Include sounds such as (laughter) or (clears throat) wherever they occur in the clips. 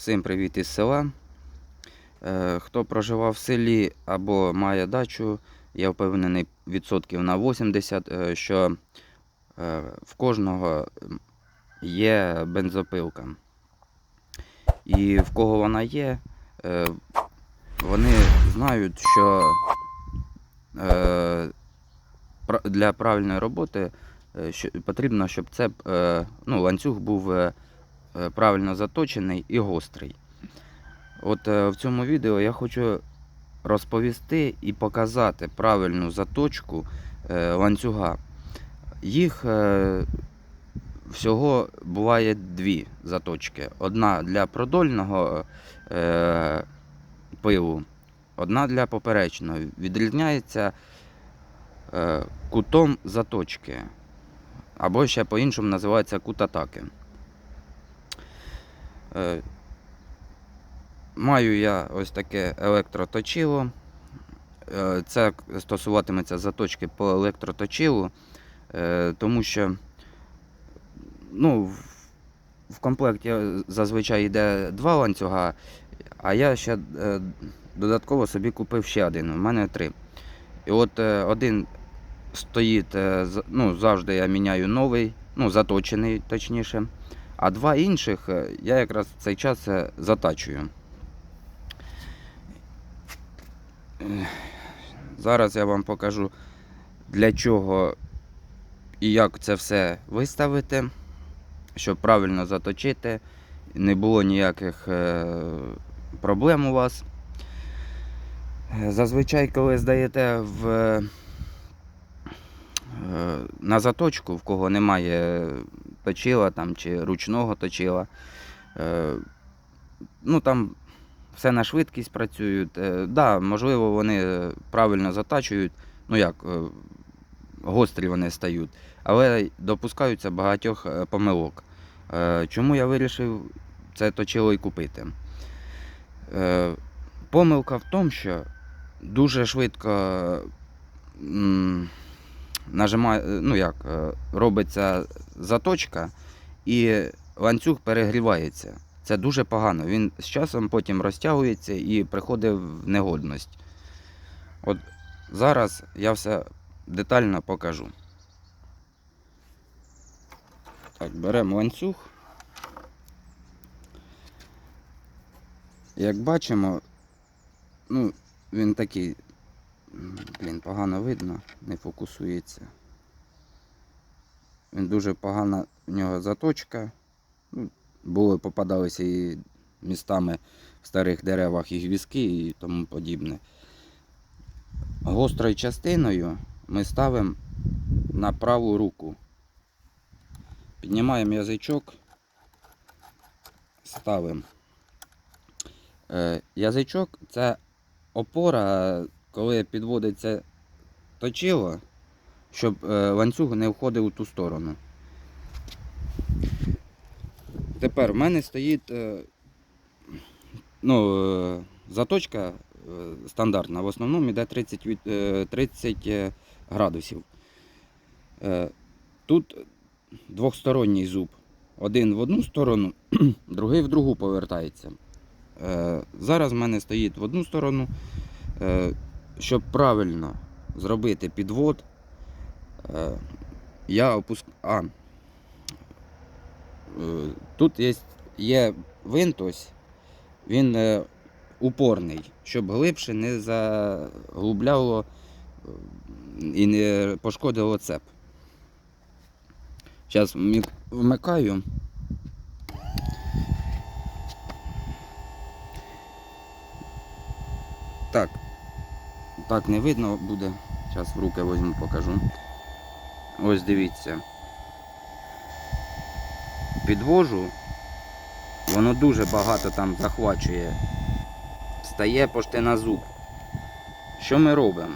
Всім привіт із села. Е, Хто проживав в селі або має дачу, я впевнений відсотків на 80, е, що е, в кожного є бензопилка. І в кого вона є, вони знають, що для правильної роботи потрібно, щоб це ну, ланцюг був правильно заточений і гострий. От е, в цьому відео я хочу розповісти і показати правильну заточку е, ланцюга. Їх е, всього буває дві заточки. Одна для продольного е, пилу, одна для поперечного. Відрізняється е, кутом заточки. Або ще по-іншому називається кут атаки. Е, Маю я ось таке електроточило. Е, Це стосуватиметься заточки по електроточилу, е, тому що ну, в- комплекті зазвичай йде два ланцюга, а я ще додатково собі купив ще один. У мене три. І от один стоїть, ну, завжди я міняю новий, ну, заточений точніше. А два інших е, я якраз в цей час е, затачую. Зараз я вам покажу, для чого і як це все виставити, щоб правильно заточити, не було ніяких е, проблем у вас. Зазвичай, коли здаєте в, на заточку, в кого немає точила там, чи ручного точила, е, ну там все на швидкість працюють. Е, да, можливо, вони правильно затачують, ну як, е, гострі вони стають, але допускаються багатьох помилок. Чому я вирішив це точило і купити? Помилка в тому, що дуже швидко нажимає, ну як, е, робиться заточка і ланцюг перегрівається. Це дуже погано. Він з часом потім розтягується і приходить в негодність. От зараз я все детально покажу. Так, беремо ланцюг. Як бачимо, ну, він такий, блін, погано видно, не фокусується. Він дуже погана в нього заточка. Ну, були, попадалися і містами в старих деревах і гвізки і тому подібне. Гострою частиною ми ставимо на праву руку. Піднімаємо язичок, ставимо. Е, язичок це опора, коли підводиться точило, щоб е, ланцюг не входив у ту сторону. Тепер в мене стоїть е, ну, е, заточка стандартна, в основному йде 30, е, 30 е, градусів. Тут двохсторонній зуб. Один в одну сторону, (clears throat) другий в другу повертається. Зараз в мене стоїть в одну сторону. Щоб правильно зробити підвод, е, я опуск... А, Е, Тут є, є винт він е, упорний, щоб глибше не заглубляло і не пошкодило цеп. Зараз вмикаю. Так, так не видно буде. Зараз в руки візьму, покажу. Ось дивіться підвожу, воно дуже багато там захвачує. Стає пошти на зуб. Що ми робимо?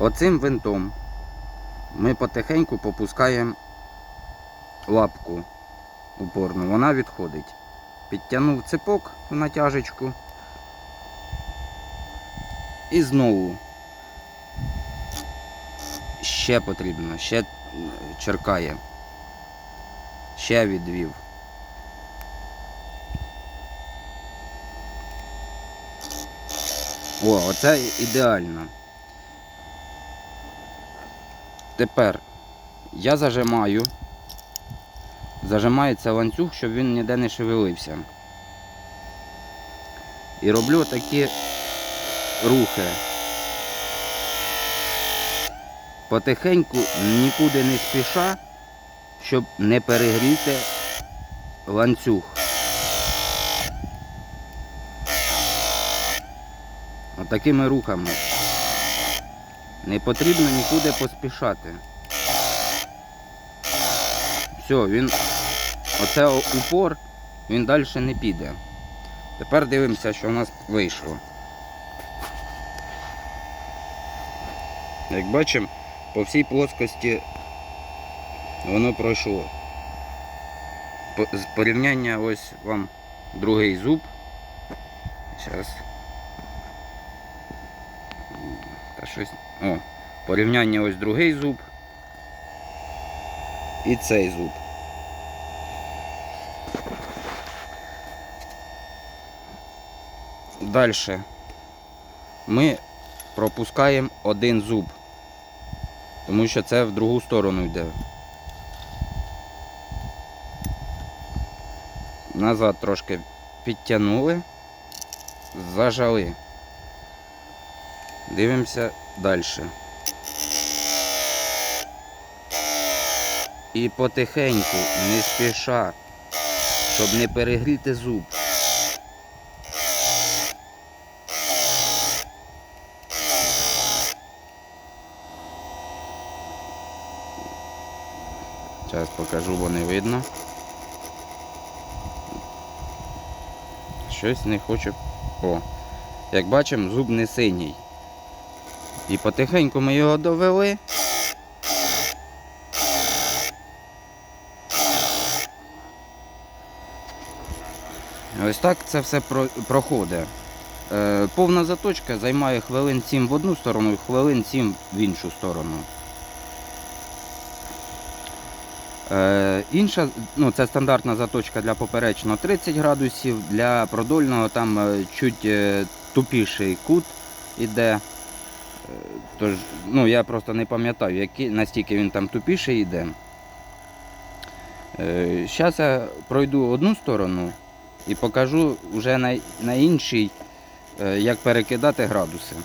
Оцим винтом ми потихеньку попускаємо лапку упорну, вона відходить. Підтягнув цепок в натяжечку. І знову ще потрібно, ще е, черкає, ще відвів. О, оце ідеально. Тепер я зажимаю, зажимається ланцюг, щоб він ніде не шевелився. І роблю такі рухи. Потихеньку, нікуди не спіша, щоб не перегріти ланцюг. Отакими рухами. Не потрібно нікуди поспішати. Все, він. Оце упор, він далі не піде. Тепер дивимося, що в нас вийшло. Як бачимо, по всій плоскості воно пройшло. З порівняння ось вам другий зуб. Зараз. Та щось. О, порівняння ось другий зуб. І цей зуб. Далі ми пропускаємо один зуб, тому що це в другу сторону йде. Назад трошки підтягнули, зажали. Дивимося далі. І потихеньку, не спіша, щоб не перегріти зуб. Зараз покажу, бо не видно. Щось не хочу. О, як бачимо, зуб не синій. І потихеньку ми його довели. Ось так це все проходить. Е, повна заточка займає хвилин 7 в одну сторону і хвилин 7 в іншу сторону. Е, інша, ну, це стандартна заточка для поперечного 30 градусів, для продольного там е, чуть е, тупіший кут іде. Е, Тож, ну, я просто не пам'ятаю, настільки він там тупіший йде. Зараз я пройду одну сторону і покажу вже на, на іншій, е, як перекидати градуси.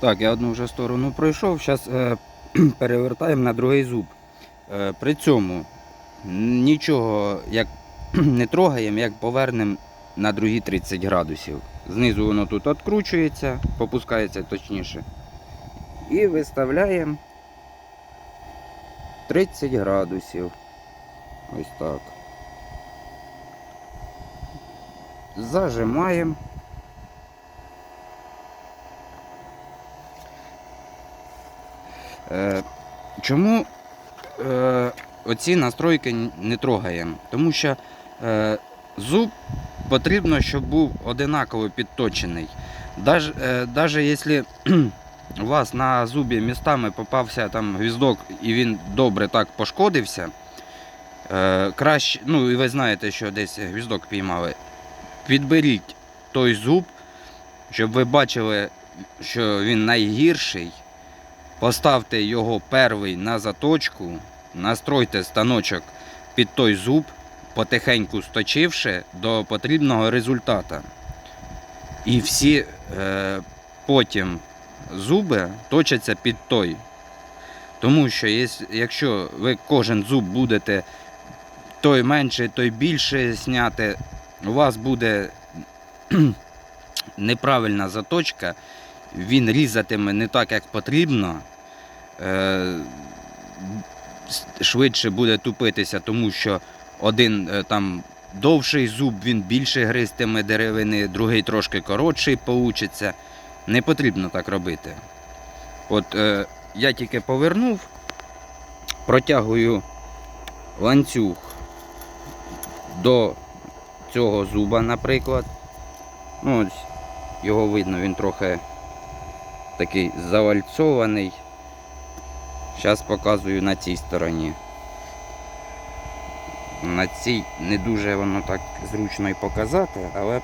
Так, я одну вже сторону пройшов, зараз (clears throat) перевертаємо на другий зуб. Е, При цьому нічого як (clears throat) не трогаємо, як повернемо на другі 30 градусів. Знизу воно тут відкручується, попускається точніше. І виставляємо 30 градусів. Ось так. Зажимаємо. Е, Чому е, оці настройки не трогаємо? Тому що е, зуб потрібно, щоб був одинаково підточений. Даже, е, якщо (clears throat) у вас на зубі містами попався там гвіздок і він добре так пошкодився, е, краще, ну і ви знаєте, що десь гвіздок піймали, підберіть той зуб, щоб ви бачили, що він найгірший. Поставте його перший на заточку, настройте станочок під той зуб, потихеньку сточивши до потрібного результата. І всі е, потім зуби точаться під той. Тому що якщо ви кожен зуб будете той менше, той більше зняти, у вас буде (clears throat) неправильна заточка, він різатиме не так, як потрібно. Е, швидше буде тупитися, тому що один е, там довший зуб, він більше гристиме деревини, другий трошки коротший получиться. Не потрібно так робити. От е, я тільки повернув, протягую ланцюг до цього зуба, наприклад. Ну, ось його видно, він трохи такий завальцований. Зараз показую на цій стороні. На цій не дуже воно так зручно і показати, але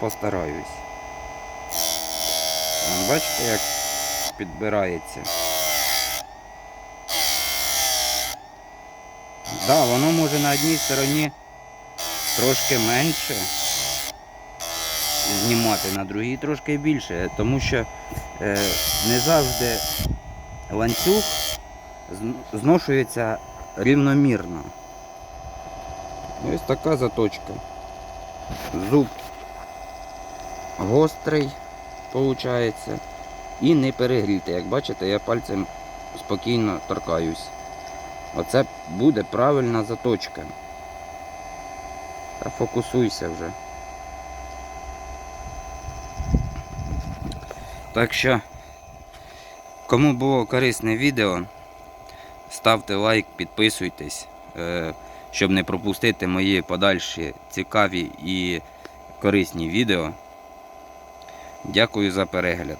постараюсь. Бачите, як підбирається. Да, воно може на одній стороні трошки менше знімати, на другій трошки більше, тому що не завжди ланцюг зношується рівномірно. Ось така заточка. Зуб гострий, виходить, і не перегрітий. Як бачите, я пальцем спокійно торкаюсь. Оце буде правильна заточка. Та фокусуйся вже. Так що, кому було корисне відео, ставте лайк, підписуйтесь, е, щоб не пропустити мої подальші цікаві і корисні відео. Дякую за перегляд.